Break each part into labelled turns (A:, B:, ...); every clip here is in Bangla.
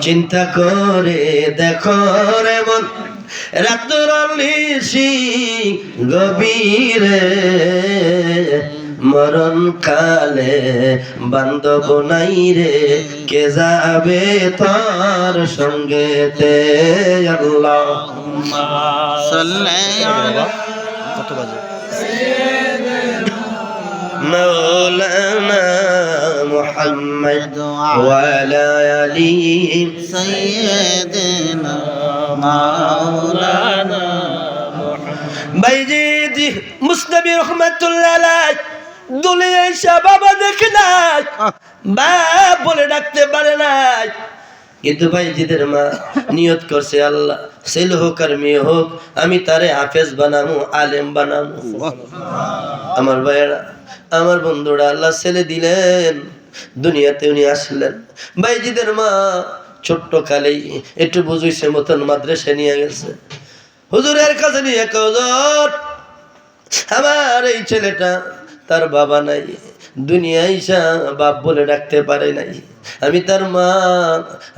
A: চিন্তা করে দেখো রে মন। রাত্র নিশি গভীরে মরণ কালে বান্ধব নাই রে। কে যাবে তোর সঙ্গেতে আল্লাহ। কত বাজে? مولانا محمد وعلى آله
B: سيدنا مولانا
A: বাইজিদ মুস্তাবি রহমাতুল্লাহ আলাই দুলিয়া এসে বাবা দেখে নাই বাপ বলে ডাকতে পারে নাই কিন্তু ভাইজিদের মা নিয়ত করছে আল্লাহ ছেলে হোক আর মেয়ে হোক আমি তারে হাফেজ বানামু আলেম বানামু আমার ভাইয়েরা আমার বন্ধুরা আল্লাহ ছেলে দিলেন। দুনিয়াতে উনি আসলেন। ভাইজিদের মা ছোট্ট কালেই একটু বুঝুইছে মতন মাদ্রাসা নিয়ে গেছে। হুজুরের কাছে নিয়ে কজর আমার এই ছেলেটা তার বাবা নাই দুনিয়া ইসা বাপ বলে ডাকতে পারে নাই। আমি তার মা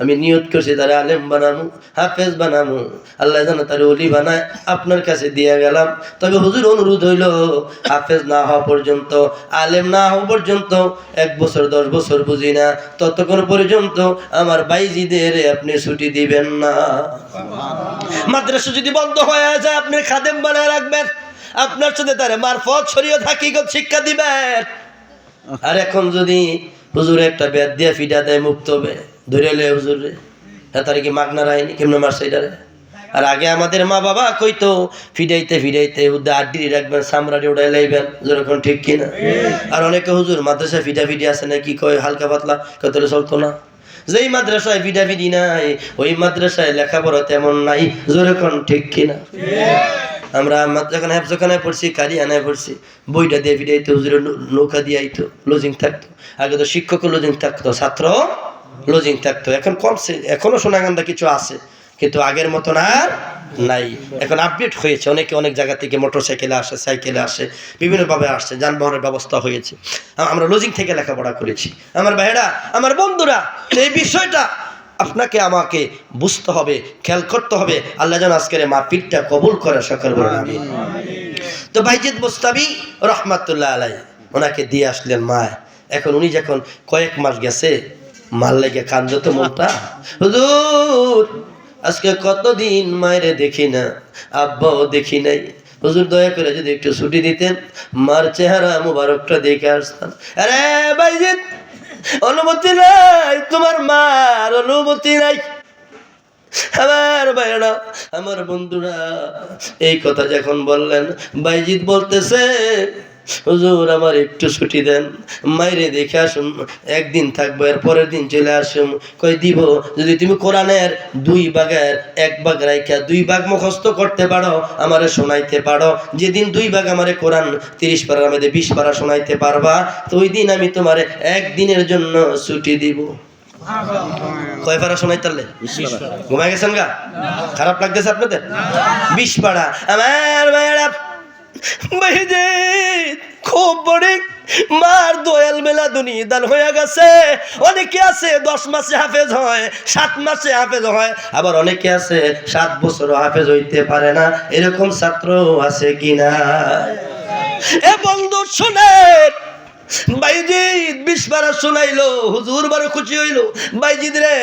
A: আমি নিয়ত করছি তার আলেম বানানো হাফেজ বানানো। আল্লাহ জানো তার অলি বানায় আপনার কাছে দিয়ে গেলাম। তবে হুজুর অনুরোধ হইল হাফেজ না হওয়া পর্যন্ত আলেম না হওয়া পর্যন্ত এক বছর দশ বছর বুঝি না ততক্ষণ পর্যন্ত আমার বাইজিদের আপনি ছুটি দিবেন না। মাদ্রাসা যদি বন্ধ হয়ে যায় আপনি খাদেম বানায় রাখবেন। আপনার সাথে তার মারফত শরীয় হাকিগত শিক্ষা দিবেন। আর এখন যদি হুজুর একটা বেদ দিয়ে ফিডা দেয় মুক্ত হবে, ধরে লে হুজুর রে। তার কি মাগনা রায়নি? কেমন মারছে এটারে আর আগে আমাদের মা বাবা কইতো ফিডাইতে ফিডাইতে উদ্দে আড্ডি রাখবেন সামরাটি উড়াই লাইবেন যেরকম ঠিক কিনা আর অনেকে হুজুর মাদ্রাসা ফিডা ফিডি আছে না কি কয়, হালকা পাতলা কত চলতো না। যেই মাদ্রাসায় ফিডা ফিডি নাই, ওই মাদ্রাসায় লেখাপড়া তেমন নাই যেরকম ঠিক কিনা আমরা যখন হেফজখানায় পড়ছি কারিয়ানায় পড়ছি। বইটা দিয়ে ফিরে আইতো হুজুরের নৌকা দিয়ে আইতো লজিং থাকতো। আগে তো শিক্ষক লজিং থাকতো, ছাত্র লজিং থাকতো। এখন কমছে এখনও সোনাগান্দা কিছু আছে, কিন্তু আগের মতন আর নাই। এখন আপডেট হয়েছে, অনেকে অনেক জায়গা থেকে মোটর সাইকেলে আসে সাইকেলে আসে, বিভিন্নভাবে আসছে, যানবাহনের ব্যবস্থা হয়েছে। আমরা লজিং থেকে লেখাপড়া করেছি। আমার ভাইরা আমার বন্ধুরা এই বিষয়টা আপনাকে আমাকে বুঝতে হবে খেয়াল করতে হবে। আল্লাহ যেন আজকের মা পিঠটা কবুল করে সকল তো বাইজিদ মুস্তাবি রহমাতুল্লাহ আলাই ওনাকে দিয়ে আসলেন মা এখন উনি যখন কয়েক মাস গেছে মাল লেগে কান্দ তো মনটা। হুজুর আজকে কতদিন মায়েরে দেখি না আব্বাও দেখি নাই। হুজুর দয়া করে যদি একটু ছুটি দিতেন মার চেহারা মুবারকটা দেখে আসতাম। আরে বাইজিদ অনুমতি নাই, তোমার মার অনুমতি নাই। আমার ভাইরা আমার বন্ধুরা, এই কথা যখন বললেন বাইজিৎ বলতেছে হুজুর আমার একটু ছুটি দেন। মাইরে দেখে আসুন একদিন থাকব এর পরের দিন চলে আসুন। কই দিব যদি তুমি কোরআনের দুই ভাগের এক ভাগ রাইখা দুই ভাগ মুখস্থ করতে পারো আমারে শোনাইতে পারো। যেদিন দুই ভাগ আমারে কোরআন তিরিশ পারার মধ্যে বিশ পারা শোনাইতে পারবা তো ওই দিন আমি তোমারে একদিনের জন্য ছুটি দিব। কয় পারা শোনাই তাহলে ঘুমাই গেছেন গা? খারাপ লাগতেছে আপনাদের? বিশ পাড়া আমার খুব বড় মার দোয়াল মেলা দুনিদান হয়ে গেছে। অনেকে আছে দশ মাসে হাফেজ হয়, সাত মাসে হাফেজ হয়, আবার অনেকে আছে সাত বছর হাফেজ হইতে পারে না। এরকম ছাত্র আছে কিনা এ বন্ধু, শুনেন বাইজিদ বিশবার শোনাইলো, হুজুর বারো খুশি হইল। বাইজিদ রে,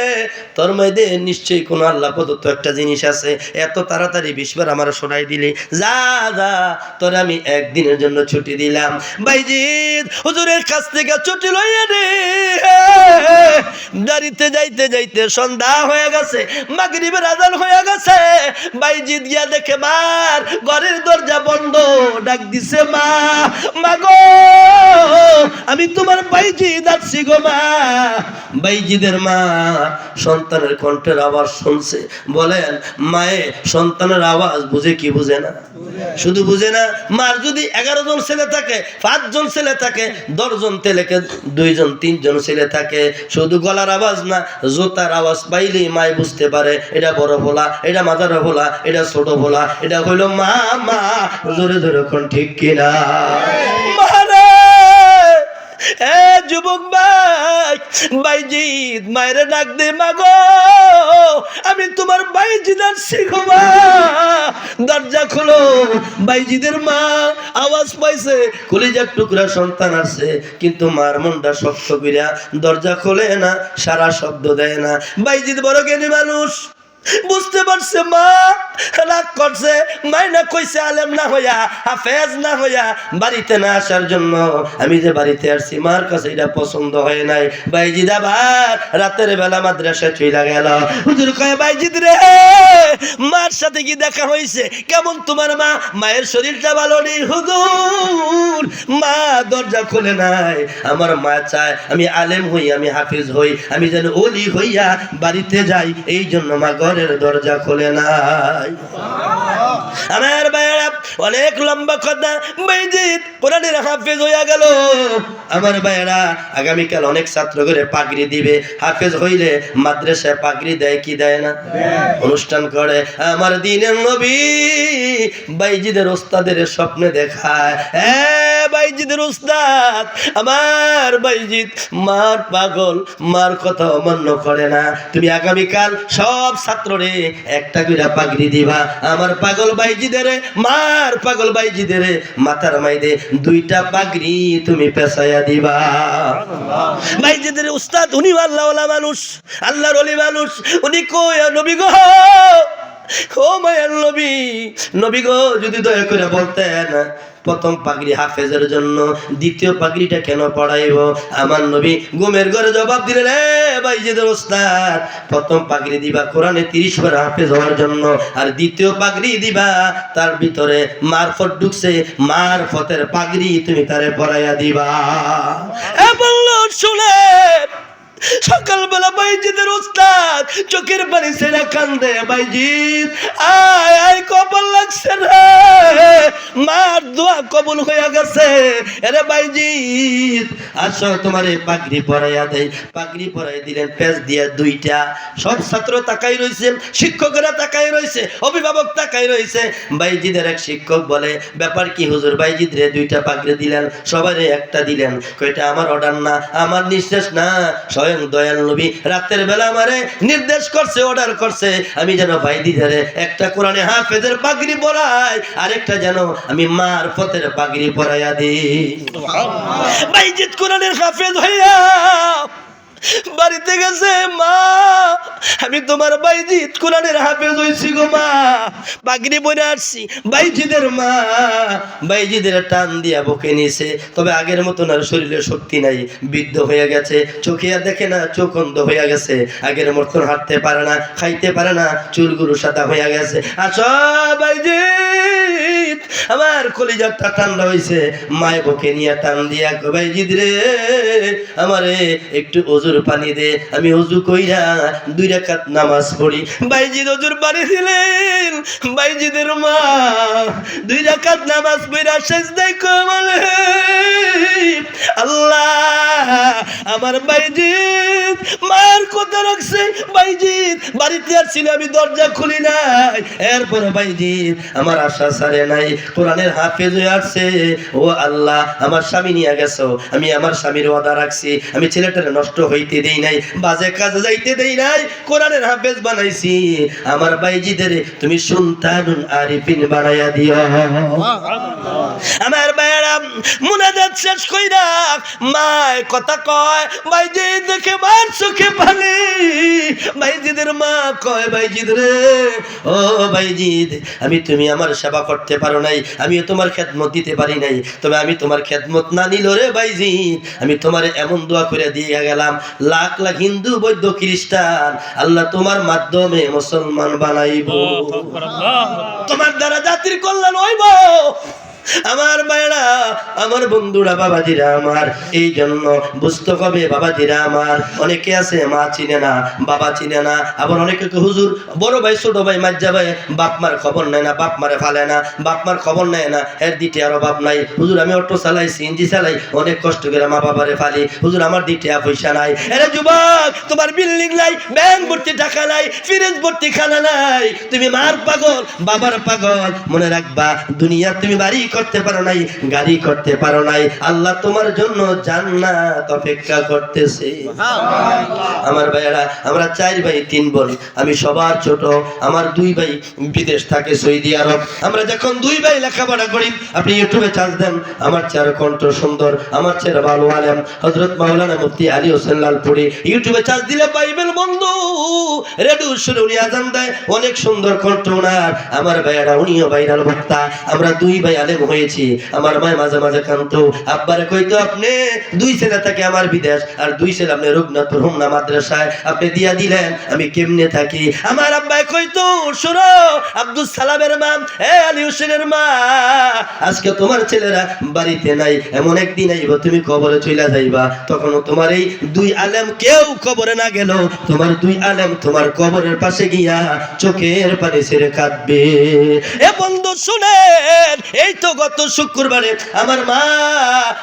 A: তোর মধ্যে নিশ্চয়ই কোনো আল্লাহ প্রদত্ত একটা জিনিস আছে। এত তাড়াতাড়ি বিশবার আমার শোনাই দিলি। যা যা, তোর আমি একদিনের জন্য ছুটি দিলাম। বাইজিদ, হুজুরের কাছ থেকে ছুটি লইয়া রে গাড়িতে যাইতে যাইতে সন্ধ্যা হয়ে গেছে, মাগরিবের আজান হয়ে গেছে। বাইজিদ গিয়া দেখে, মার, ঘরের দরজা বন্ধ। ডাক দিছে, মা মাগো আমি তোমার বাইজিদ আছি গো, মা। বাইজিদের মা সন্তানের কণ্ঠের আওয়াজ শুনছে। বলেন মায়ে সন্তানের আওয়াজ বুঝে কি বুঝে না? শুধু বুঝে না, মার যদি এগারো জন ছেলে থাকে পাঁচজন ছেলে থাকে দশজন ছেলেকে দুইজন তিনজন ছেলে থাকে, শুধু গলার আওয়াজ না, জোতার আওয়াজ পাইলেই মায় বুঝতে পারে, এটা বড় ভোলা, এটা মাথার ভোলা, এটা ছোট ভোলা, এটা হইল মা মা জোরে ধরে ঠিক কিনা? যুবক ভাই বাইজিৎ মায়ের ডাক দে মাগো। আমি তোমার বাইজিদার গো দরজা খোলো। বাইজিদের মা আওয়াজ পাইছে, কলিজার টুকরা সন্তান আছে কিন্তু মার মনটা শক্ত করিয়া দরজা খোলে না, সারা শব্দ দেয় না। বাইজিদ বড় জ্ঞানী মানুষ। বুঝতে পারছে মা? রাগ করছে। মাইনা কইছে, আলেম না হইয়া, হাফেজ না হইয়া বাড়িতে না আসার জন্য আমি যে বাড়িতে আসছি, মার কাছে এটা পছন্দ হয় নাই। বাইজিদ আবার রাতের বেলা মাদ্রাসা চইলা গেল। হুজুর রে, মার সাথে কি দেখা হয়েছে কেমন তোমার মা? মায়ের শরীরটা ভালো নেই, হুজুর। মা দরজা খুলে নাই। আমার মা চায়, আমি আলেম হই, আমি হাফেজ হই, আমি যেন ওলি হইয়া বাড়িতে যাই এই জন্য মা ঘরের দরজা খোলে নাই। আমার ভাইয়েরা অনেক লম্বা কথা। বাইজিৎ কোরআনের হাফেজ হইয়া গেল। আমার ভাইয়েরা, আগামীকাল অনেক ছাত্র করে পাগড়ি দিবে। হাফেজ হইলে মাদ্রাসায় পাগড়ি দেয় কি দেয় না? অনুষ্ঠান করে। আমার দিনের নবী বাইজিদের ওস্তাদের স্বপ্নে দেখায়। হ্যাঁ বাইজিদের ওস্তাদ, আমার বাইজিদ, মার পাগল, মার কথা অমান্য করে না। তুমি আগামীকাল সব ছাত্ররে একটা করে পাগড়ি দিবা। আমার পাগল বাইজিদের মার পাগল বাইজিদের মাথার মাইদে দুইটা পাগড়ি তুমি পেশায়া দিবা। বাইজিদের উস্তাদ, উনি আল্লাহ মানুষ, আল্লাহর অলি মানুষ। উনি কই নবী গো? নবী? নবী গো, যদি দয়া করে বলতেন, প্রথম পাগড়ি হাফেজের জন্য, দ্বিতীয় পাগড়িটা কেন পড়াইব? আমার নবী ঘুমের ঘরে জবাব দিলেন প্রথম পাগড়ি দিবা কোরআনে তিরিশ বার হাফেজ হওয়ার জন্য, আর দ্বিতীয় পাগড়ি দিবা তার ভিতরে মারফত ঢুকছে, মারফতের পাগড়ি তুমি তারে পড়াইয়া দিবা। চোখের পানি ছেড়ে কান্দে বাইজিদ আয় আয়, কপাল লাগছে রে। মার দোয়া কবুল হইয়া গেছে। এরে বাইজিদ আসো তোমার এই পাগড়ি পরাইয়া দেয় পাগড়ি পরাই দিলেন পেজ দিয়া দুইটা। সব ছাত্র তাকাই রইছে, শিক্ষকেরা তাকাই রইছে, অভিভাবক তাকাই রইছে। বাইজিদের এক শিক্ষক বলে, ব্যাপার কি হুজুর বাইজিদ রে, দুইটা পাগড়ি দিলেন সবারে একটা দিলেন। কয়টা, আমার অর্ডার না, আমার নিঃশেষ না। স্বয়ং দয়াল নবী, রাতের বেলা আমারে নির্দেশ করছে অর্ডার করছে আমি যেন ভাই দিদারে একটা কোরআনে হাফেজের পাগড়ি পরাই আরেকটা যেন আমি মার পথের পাগড়ি পরাইয়া দিই। কোরআনের হাফেজ ভাইয়া বাড়িতে গেছে মা আমি তোমার বাইজিৎ কোরআনের হাফেজ হইছি গো মা। পাগড়ি পরে আসছি, বাইজিদের মা। বাইজিদের টান দিয়া বকে নিছে। তবে আগের মতন আর শরীরে শক্তি নাই, বৃদ্ধ হয়ে গেছে। চোখে আর দেখে না, চোখ অন্ধ হয়ে গেছে। আগের মতন হাঁটতে পারে না, খাইতে পারে না, চুলগুলো সাদা হয়ে গেছে। আসো বাইজিৎ আমার কলিজারটা ঠান্ডা হয়েছে মায় বকে নিয়ে টান দিয়া কই, বাইজিৎ রে আমারে একটু অজুর পানি দে আমি অজু কইরা দুই রাকাত নামাজ পড়ি। বাইজিদ অজুর পানি দিলেন। বাইজিদের মা দুই রাকাত নামাজ পড়া সেজদাই কমালে আল্লাহ আমার বাইজিদ মার কথা রাখছে বাইজিদ বাড়িতে আসছিল আমি দরজা খুলি নাই। এরপর বাইজিদ আমার আশা সারে নাই। কোরআনের হাফেজ হয়ে আসছে। ও আল্লাহ আমার স্বামী নিয়ে গেছো। আমি আমার স্বামীর ওয়াদা রাখছি। আমি ছেলেটারে নষ্ট হইতে দেই নাই বাজে কাজে যাইতে দেই নাই কোরআনের হাফেজ বানাইছি। আমার বাইজিদের তুমি সুলতানুন আরিফিন বানাইয়া দিও। আমার বাইরা শেষ কইরা মায় কথা কয় বাইজি দেখে মার চোখে পানি? বাইজিদের মা কয় বাইজিদ রে ও বাইজিদ আমি তুমি আমার সেবা করতে পারো নাই আমিও তোমার খেদমত দিতে পারি নাই তবে আমি তোমার খেদমত না নিল রে বাইজিদ আমি তোমার এমন দোয়া করে দিয়ে গেলাম লাখ লাখ হিন্দু বৌদ্ধ খ্রিস্টান আল্লাহ তোমার মাধ্যমে মুসলমান বানাইব। তোমার দ্বারা জাতির কল্যাণ হইব। আমার ভাইরা আমার বন্ধুরা, বাবাজিরা আমার, এই জন্য বুঝতে হবে, বাবাজিরা আমার। অনেকে আছে, মা চিনে না, বাবা চিনে না। আবার অনেকে হুজুর, বড় ভাই, ছোট ভাই, মাজ্জা ভাই, বাপ মার খবর নেয় না, বাপ মারে ফালে না, বাপ মার খবর নেয় না, এর দিতে আর অভাব নাই। হুজুর, আমি অটো চালাই, সিএনজি চালাই, অনেক কষ্ট করে মা বাবারে ফালি। হুজুর, আমার দিতে পয়সা নাই। এরে যুবক, তোমার বিল্ডিং নাই, ব্যাংক ভর্তি টাকা নাই, ফ্রিজ ভর্তি খানা নাই। তুমি মার পাগল, বাবার পাগল, মনে রাখবা দুনিয়া তুমি বাড়ি করতে পারো নাই গাড়ি করতে পারো নাই আল্লাহ তোমার জন্য জান্নাত অপেক্ষা করতেছে। আমার ভাইয়েরা আমরা চার ভাই তিন বোন আমি সবার ছোট আমার দুই ভাই বিদেশ থাকে সৌদি আরব। আমরা যখন দুই ভাই লেখাপড়া করি আপনি ইউটিউবে চার্জ দেন আমার চেয়ার কণ্ঠ সুন্দর আমার চেয়ার ভালো আলেম হজরত মাওলানা মুফতি আলী হোসেন লালপুরি। ইউটিউবে চার্জ দিলে পাইবেন বন্ধু রেডিও শুনে উনি আজান দেয় অনেক সুন্দর কণ্ঠ ওনার আমার ভাইয়েরা উনিও ভাইরাল বক্তা। আমরা দুই ভাই আলেম হয়েছি। আমার মায় মাঝে মাঝে কান্ত আব্বারে কইতো, আপনি দুই ছেলে থাকে আমার বিদেশ, আর দুই ছেলে আপনি রঘুনাথপুর হোমনা মাদ্রাসায় আপনি দিয়া দিলেন, আমি কেমনে থাকি? আমার আব্বাই কইতো, শোনো, আব্দুল সালামের মা, এ আলী হোসেনের মা, আজকে তোমার ছেলেরা বাড়িতে নাই, এমন একদিন আইব, তুমি কবরে চলে যাইবা। তখন তোমার এই দুই আলেম কেউ কবরে না গেল, তোমার দুই আলেম তোমার কবরের পাশে গিয়া চোখের পানি ছেড়ে কাঁদবে। এ বন্ধু, শুনেন, এই তো গত শুক্রবারে আমার মা,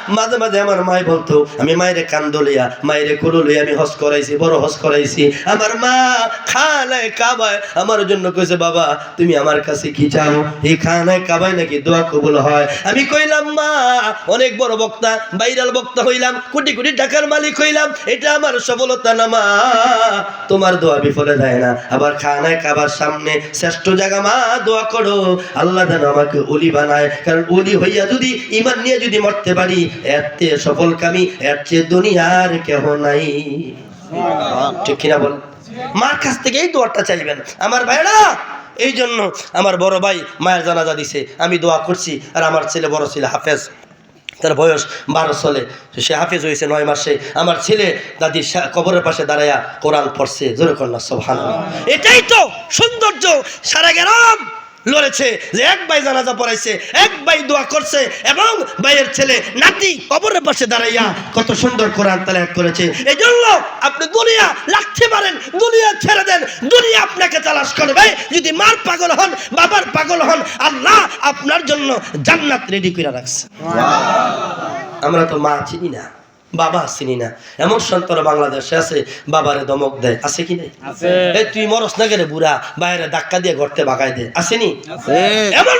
A: মাঝে মাঝে আমার মায় বলতো, আমি মায়ের কান্দলিয়া মায়ের কুরুলিয়া আমি হস করাইছি, বড় হস করাইছি। আমার মা খানায় কাবায়, আমার জন্য কইছে, বাবা, তুমি আমার কাছে কি চাও? এই খানায় কাবায় নাকি দোয়া কবুল হয়? আমি কইলাম, মা, অনেক বড় বক্তা, ভাইরাল বক্তা হইলাম, কোটি কোটি টাকার মালিক হইলাম, এটা আমার সফলতা না, মা। তোমার দোয়া বিফলে যায় না। আবার খানায় কাবার সামনে শ্রেষ্ঠ জায়গা, মা, দোয়া করো। আল্লাহ যেন আমাকে অলি বানায়। কারণ অলি হইয়া যদি ইমান নিয়ে যদি মরতে পারি এর চেয়ে সফল কামি এর চেয়ে দুনিয়ার কেহ নাই। ঠিক কিনা বল? মার কাছ থেকে এই দোয়াটা চাইবেন। আমার ভাইরা এই জন্য আমার বড় ভাই মায়ের জানাজা দিছে। আমি দোয়া করছি আর আমার ছেলে বড় ছেলে হাফেজ। তার বয়স বারো চলে সে হাফেজ হয়েছে নয় মাসে। আমার ছেলে দাদির কবরের পাশে দাঁড়াইয়া কোরআন পড়ছে। জোরে কন্যা সোহান এটাই তো সৌন্দর্য সারা গ্রাম। লড়েছে যে এক ভাই জানাজা পড়াইছে এক ভাই দোয়া করছে এবং ভাইয়ের ছেলে নাতি কবরের পাশে দাঁড়াইয়া কত সুন্দর কোরআন তালাক করেছে। এই জন্য আপনি দুনিয়া লাগতে পারেন দুনিয়া ছেড়ে দেন দুনিয়া আপনাকে তালাশ করবে। যদি মার পাগল হন বাবার পাগল হন আল্লাহ আপনার জন্য জান্নাত রেডি করে রাখছে। আমরা তো মা চিনি না। বাবা চিনি না। এমন সন্তান বাংলাদেশে আছে বাবারে দমক দেয়। আছে কি নাই? এই তুই মরস না গেলে বুড়া বাইরে ধাক্কা দিয়ে ঘরতে বাগাই দে। আসেনি এমন